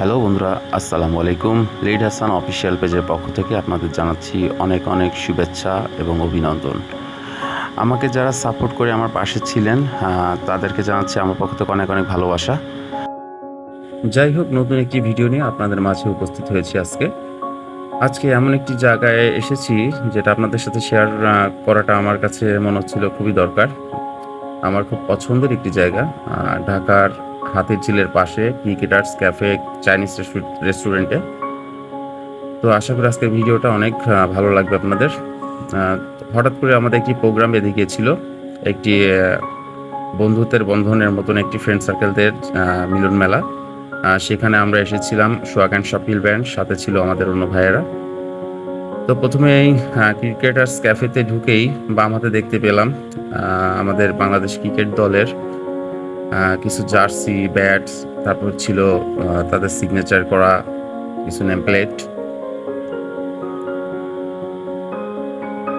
Hello বন্ধুরা, আসসালামু আলাইকুম। লিড হাসান অফিসিয়াল পেজের পক্ষ থেকে আপনাদের জানাচ্ছি অনেক অনেক শুভেচ্ছা এবং অভিনন্দন। আমাকে যারা সাপোর্ট করে আমার পাশে ছিলেন তাদেরকে জানাচ্ছি আমার পক্ষ থেকে অনেক অনেক ভালোবাসা। যাই হোক, নতুন একটি ভিডিও নিয়ে আপনাদের মাঝে উপস্থিত হয়েছি আজকে। আজকে এমন একটি জায়গায় এসেছি যেটা আপনাদের সাথে শেয়ার করাটা আমার কাছে মনে হচ্ছিল খুবই দরকার। আমার খুব পছন্দের একটি জায়গা ঢাকার হাতির ঝিলের পাশে ক্রিকেটার্স ক্যাফে চাইনিজ রেস্টুরেন্টে। তো আশা করি আজকের ভিডিওটা অনেক ভালো লাগবে আপনাদের। হঠাৎ করে আমাদের একটি প্রোগ্রাম বেঁধে গিয়েছিল একটি বন্ধুত্বের বন্ধনের মতন একটি ফ্রেন্ড সার্কেলদের মিলন মেলা। সেখানে আমরা এসেছিলাম সোয়াগ অ্যান্ড শপিল ব্যান্ড সাথে ছিল আমাদের অন্য ভাইয়েরা। তো প্রথমে এই ক্রিকেটার্স ক্যাফেতে ঢুকেই বাম হাতে দেখতে পেলাম আমাদের বাংলাদেশ ক্রিকেট দলের কিছু জার্সি, ব্যাটস, তারপর ছিল তাদের সিগনেচার করা কিছু নেম প্লেট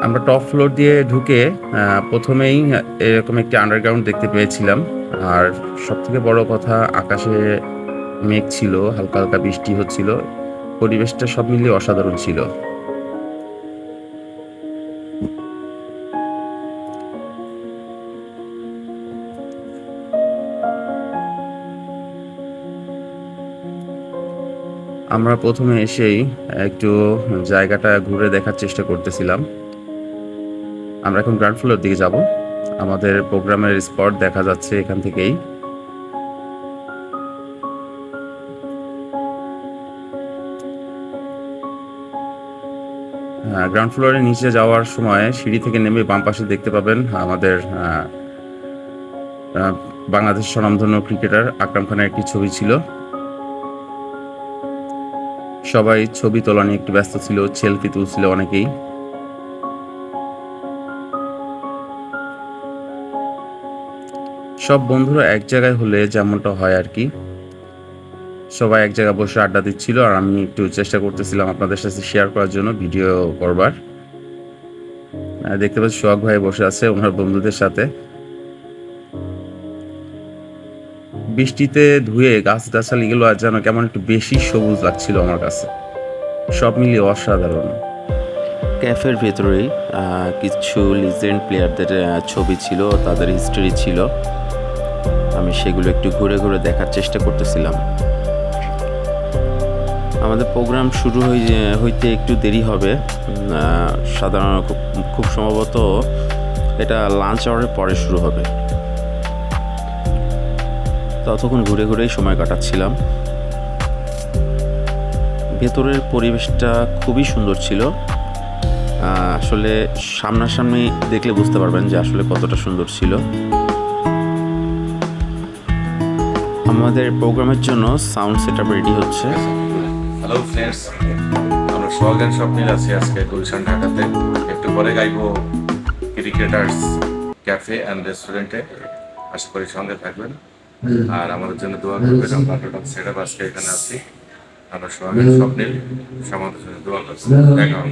আমরা টপ ফ্লোর দিয়ে ঢুকে প্রথমেই এরকম একটি আন্ডারগ্রাউন্ড দেখতে পেয়েছিলাম। আর সব থেকে বড় কথা, আকাশে মেঘ ছিল, হালকা হালকা বৃষ্টি হচ্ছিল। পরিবেশটা সব মিলিয়ে অসাধারণ ছিল। আমরা প্রথমে এসেই একটু জায়গাটা ঘুরে দেখার চেষ্টা করতেছিলাম। আমরা এখন গ্রাউন্ড ফ্লোর দিকে যাব। আমাদের প্রোগ্রামের স্পট দেখা যাচ্ছে এখান থেকেই। গ্রাউন্ড ফ্লোরের নিচে যাওয়ার সময় সিঁড়ি থেকে নেমে বাম পাশে দেখতে পাবেন আমাদের বাংলাদেশ স্বনামধন্য ক্রিকেটার আকরাম খানের একটি ছবি ছিল। সবাই ছবি তোলা নিয়ে একটু ব্যস্ত ছিল সেলফি তুলছিল অনেকেই। সব বন্ধুরা এক জায়গায় হলে যেমনটা হয় আর কি। সবাই এক জায়গায় বসে আড্ডা দিচ্ছিল আর আমি একটু চেষ্টা করতেছিলাম আপনাদের সাথে শেয়ার করার জন্য ভিডিও করবার। দেখতে পাচ্ছি সোহাগ ভাই বসে আছে ওনার বন্ধুদের সাথে। বৃষ্টিতে ধুয়ে গাছ গাছালিগুলো আর যেন কেমন একটু বেশি সবুজ লাগছিল আমার কাছে। সব মিলিয়ে অসাধারণ। ক্যাফের ভেতরেই কিছু লিজেন্ড প্লেয়ারদের ছবি ছিল, তাদের হিস্টোরি ছিল। আমি সেগুলো একটু ঘুরে ঘুরে দেখার চেষ্টা করতেছিলাম। আমাদের প্রোগ্রাম শুরু হই- হইতে একটু দেরি হবে। সাধারণত খুব সম্ভবত এটা লাঞ্চ আওয়ারের পরে শুরু হবে। ততক্ষণ ঘুরে ঘুরেই সময় কাটাচ্ছিলাম। ভেতরের পরিবেশটা খুবই সুন্দর ছিল। আসলে সামনাসামনি দেখলে বুঝতে পারবেন যে আসলে কতটা সুন্দর ছিল। আমাদের প্রোগ্রামের জন্য সাউন্ড সেট রেডি হচ্ছে। হ্যালো ফ্রেন্ডস, আমরা সোহাগের স্বপ্নিল আছি আজকে গুলশান ঢাকাতে। একটু পরে গাইবো ক্রিকেটার্স ক্যাফে অ্যান্ড রেস্টুরেন্টে। আশা করি সঙ্গে থাকবেন। আর আমাদের জন্য দোয়া করবেন আমরা টোটাল সেট আপ আজকে এখানে আছি। আমরা সোহাগের স্বপ্নিল সমাজের জন্য দোয়া করছি। দেখা হবে।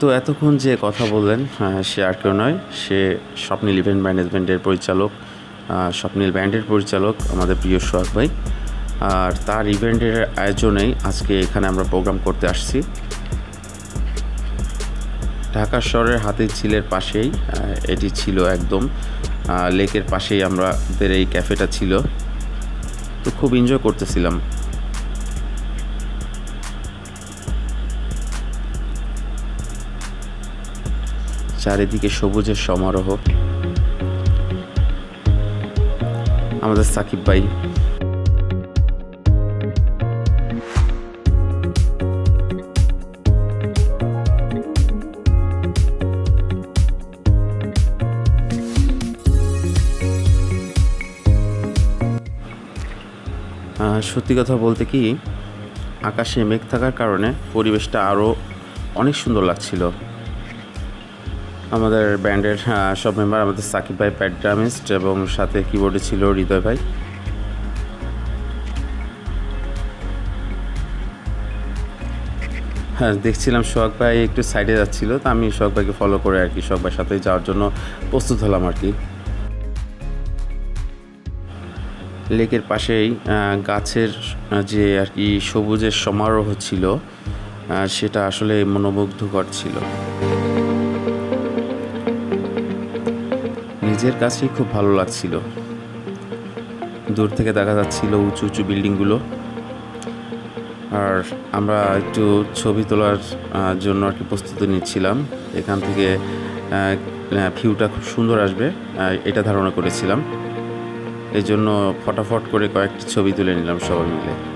তো এতক্ষণ যে কথা বললেন আহ, সে আর কেউ নয় সে স্বপ্নিল ইভেন্ট ম্যানেজমেন্টের পরিচালক স্বপ্নিল ব্যান্ডের পরিচালক আমাদের প্রিয় সোহাগ ভাই। আর তার ইভেন্টের আয়োজনেই আজকে এখানে আমরা প্রোগ্রাম করতে আসছি। ঢাকা শহরের হাতির ঝিলের পাশেই এটি ছিল একদম। লেকের পাশেই আমাদের এই ক্যাফেটা ছিল। তো খুব এনজয় করতেছিলাম। চারিদিকে সবুজের সমারোহ। আমাদের সাকিব ভাই সত্যি কথা বলতে কি, আকাশে মেঘ থাকার কারণে পরিবেশটা আরও অনেক সুন্দর লাগছিল। আমাদের ব্যান্ডের সব মেম্বার, আমাদের সাকিব ভাই প্যাড ড্রামিস্ট এবং সাথে কিবোর্ডে ছিল হৃদয় ভাই। হ্যাঁ দেখছিলাম সোহাগ ভাই একটু সাইডে যাচ্ছিল, তো আমি সোহাগ ভাইকে ফলো করে আর কি, সোহাগ ভাইয়ের সাথে যাওয়ার জন্য প্রস্তুত হলাম আর কি। লেকের পাশেই গাছের যে আর কি সবুজের সমারোহ ছিল সেটা আসলে মনোমুগ্ধকর ছিল। নিজের কাছেই খুব ভালো লাগছিল। দূর থেকে দেখা যাচ্ছিল উঁচু উঁচু বিল্ডিংগুলো। আর আমরা একটু ছবি তোলার জন্য আর কি প্রস্তুতি নিচ্ছিলাম। এখান থেকে ভিউটা খুব সুন্দর আসবে। এটা ধারণা করেছিলাম। এই জন্য ফটাফট করে কয়েকটি ছবি তুলে নিলাম সবাই মিলে।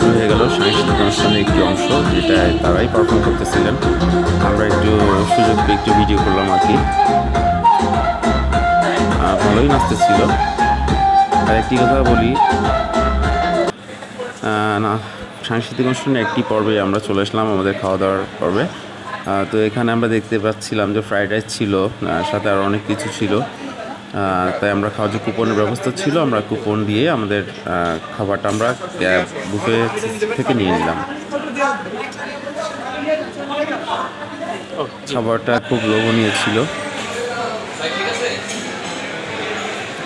শুরু হয়ে গেল সাংস্কৃতিক অনুষ্ঠানের একটি অংশ, যেটা তারাই পারফর্ম করতেছিলেন। আমরা একটু সুযোগ একটু ভিডিও করলাম আর কি। ভালোই নাচতেছিল। আর একটি কথা বলি না, সাংস্কৃতিক অনুষ্ঠানের একটি পর্বে আমরা চলে আসলাম আমাদের খাওয়া দাওয়ার পর্বে তো এখানে আমরা দেখতে পাচ্ছিলাম যে ফ্রাইড রাইস ছিল সাথে আরও অনেক কিছু ছিল। তাই আমরা খাওয়ার যে কুপনের ব্যবস্থা ছিল, আমরা কুপন দিয়ে আমাদের খাবারটা আমরা বুফে থেকে নিয়ে নিলাম। খাবারটা খুব লোভনীয় ছিল।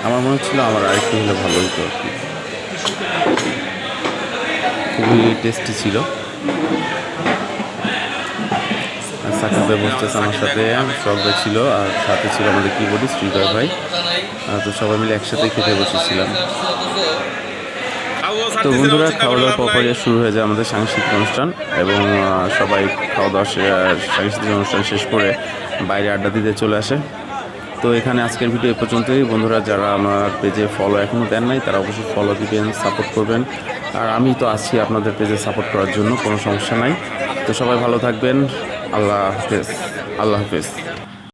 আমার মনে হচ্ছিল আমার আরেকটু হলে ভালো হতো আর কি। খুবই টেস্টি ছিল। সাকিব ভাই আমার সাথে, সব ভাই ছিল আর সাথে ছিল আমাদের কিবোর্ডিস্ট শ্রীধর ভাই। তো সবাই মিলে একসাথে খেতে বসেছিলাম। তো বন্ধুরা খাওয়া দাওয়ার পরে শুরু হয়ে যায় আমাদের সাংস্কৃতিক অনুষ্ঠান এবং সবাই খাওয়া দাওয়া সাংস্কৃতিক অনুষ্ঠান শেষ করে বাইরে আড্ডা দিতে চলে আসে। তো এখানে আজকের ভিডিও এ পর্যন্তই। বন্ধুরা, যারা আমার পেজে ফলো এখনও দেন নাই, তারা অবশ্যই ফলো দিবেন সাপোর্ট করবেন। আর আমি তো আছি আপনাদের পেজে সাপোর্ট করার জন্য, কোনো সমস্যা নাই। তো সবাই ভালো থাকবেন। আল্লাহ হাফেজ আল্লাহ হাফেজ